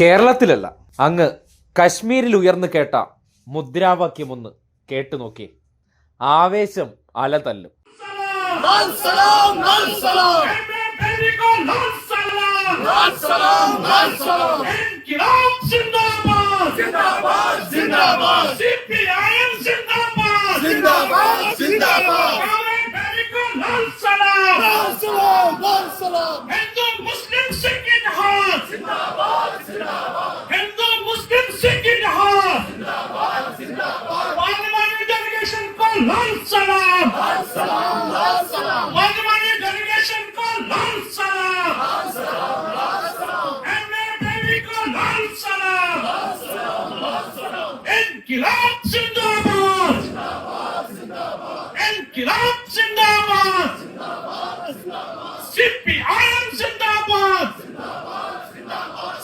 കേരളത്തിലല്ല അങ്ങ് കശ്മീരിൽ ഉയർന്നു കേട്ട മുദ്രാവാക്യമൊന്ന് കേട്ടു നോക്കി. ആവേശം അലതല്ലും. Zindabad zindabad. long salam. Madhumani delegation ko long salam. MA baby ko long salam. Inkilab zindabad. Inkilab zindabad. CPI zindabad.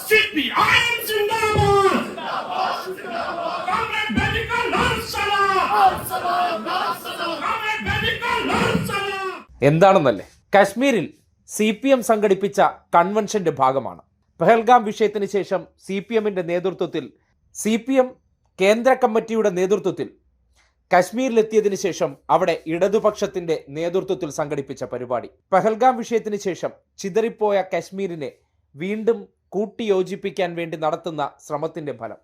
CPI എന്താണെന്നല്ലേ? കശ്മീരിൽ സി പി എം സംഘടിപ്പിച്ച കൺവെൻഷന്റെ ഭാഗമാണ്. പെഹൽഗാം വിഷയത്തിന് ശേഷം സി പി എമ്മിന്റെ നേതൃത്വത്തിൽ സി പി എം കേന്ദ്ര കമ്മിറ്റിയുടെ നേതൃത്വത്തിൽ കശ്മീരിലെത്തിയതിനു ശേഷം അവിടെ ഇടതുപക്ഷത്തിന്റെ നേതൃത്വത്തിൽ സംഘടിപ്പിച്ച പരിപാടി. പെഹൽഗാം വിഷയത്തിന് ശേഷം ചിതറിപ്പോയ കശ്മീരിനെ വീണ്ടും കൂട്ടിയോജിപ്പിക്കാൻ വേണ്ടി നടത്തുന്ന ശ്രമത്തിന്റെ ഫലം.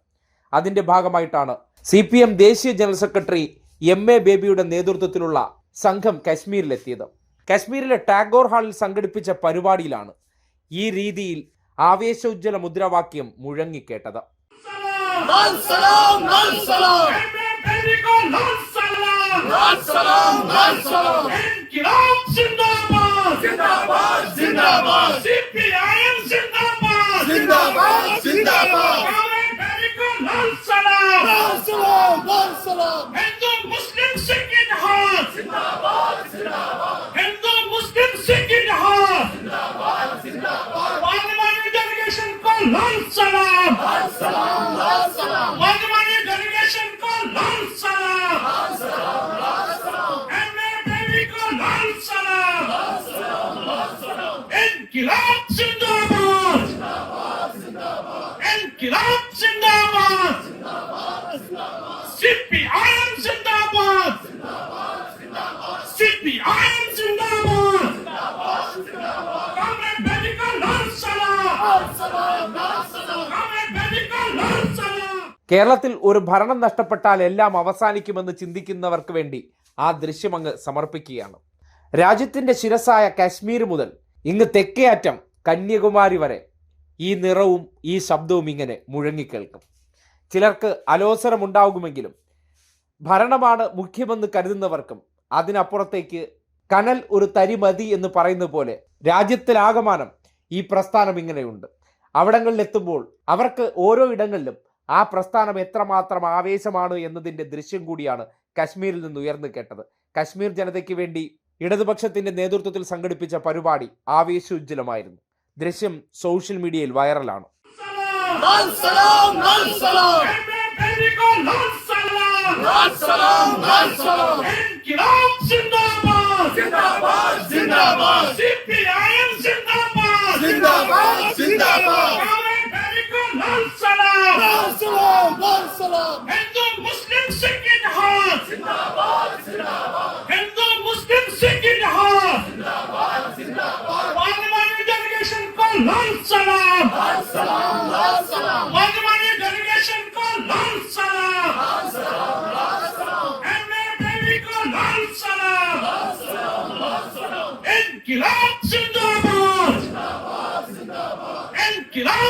അതിന്റെ ഭാഗമായിട്ടാണ് സി പി എം ദേശീയ ജനറൽ സെക്രട്ടറി എം എ ബേബിയുടെ നേതൃത്വത്തിലുള്ള സംഘം കശ്മീരിലെത്തിയത്. കശ്മീരിലെ ടാഗോർ ഹാളിൽ സംഘടിപ്പിച്ച പരിപാടിയിലാണ് ഈ രീതിയിൽ ആവേശോജ്വല മുദ്രാവാക്യം മുഴങ്ങിക്കേട്ടത്. ഹിന്ദു മുസ്ലിം സിഖ് ജിന്ദാബാദ് ഇൻകിലാബ് സിന്ദാബാദ് ഇൻകിലാബ് സിന്ദാബാദ് സി പി ഐ എം സിന്ദാബാദ് സി പി ഐ എം സിന്ദാബാദ് കമ്രേഡ് ബെദിക്കൽ കേരളത്തിൽ ഒരു ഭരണം നഷ്ടപ്പെട്ടാൽ എല്ലാം അവസാനിക്കുമെന്ന് ചിന്തിക്കുന്നവർക്ക് വേണ്ടി ആ ദൃശ്യമങ്ങ് സമർപ്പിക്കുകയാണ്. രാജ്യത്തിന്റെ ശിരസായ കാശ്മീർ മുതൽ ഇങ്ങ് തെക്കേ അറ്റം കന്യാകുമാരി വരെ ഈ നിറവും ഈ ശബ്ദവും ഇങ്ങനെ മുഴങ്ങിക്കേൾക്കും. ചിലർക്ക് അലോസരമുണ്ടാകുമെങ്കിലും ഭരണമാണ് മുഖ്യമെന്ന് കരുതുന്നവർക്കും അതിനപ്പുറത്തേക്ക് കനൽ ഒരു തരി മതി എന്ന് പറയുന്ന പോലെ രാജ്യത്തിലാകമാനം ഈ പ്രസ്ഥാനം ഇങ്ങനെയുണ്ട്. അവിടങ്ങളിലെത്തുമ്പോൾ അവർക്ക് ഓരോ ഇടങ്ങളിലും ആ പ്രസ്ഥാനം എത്രമാത്രം ആവേശമാണ് എന്നതിന്റെ ദൃശ്യം കൂടിയാണ് കശ്മീരിൽ നിന്ന് ഉയർന്നു കേട്ടത്. കശ്മീർ ജനതയ്ക്ക് വേണ്ടി ഇടതുപക്ഷത്തിന്റെ നേതൃത്വത്തിൽ സംഘടിപ്പിച്ച പരിപാടി ആവേശോജ്വലമായിരുന്നു ദൃശ്യം സോഷ്യൽ മീഡിയയിൽ വൈറലാണ് लाल सलाम long salam. Madhumani delegation ko long salam. MA baby ko long salam. Inkilab zindabad. Inkilab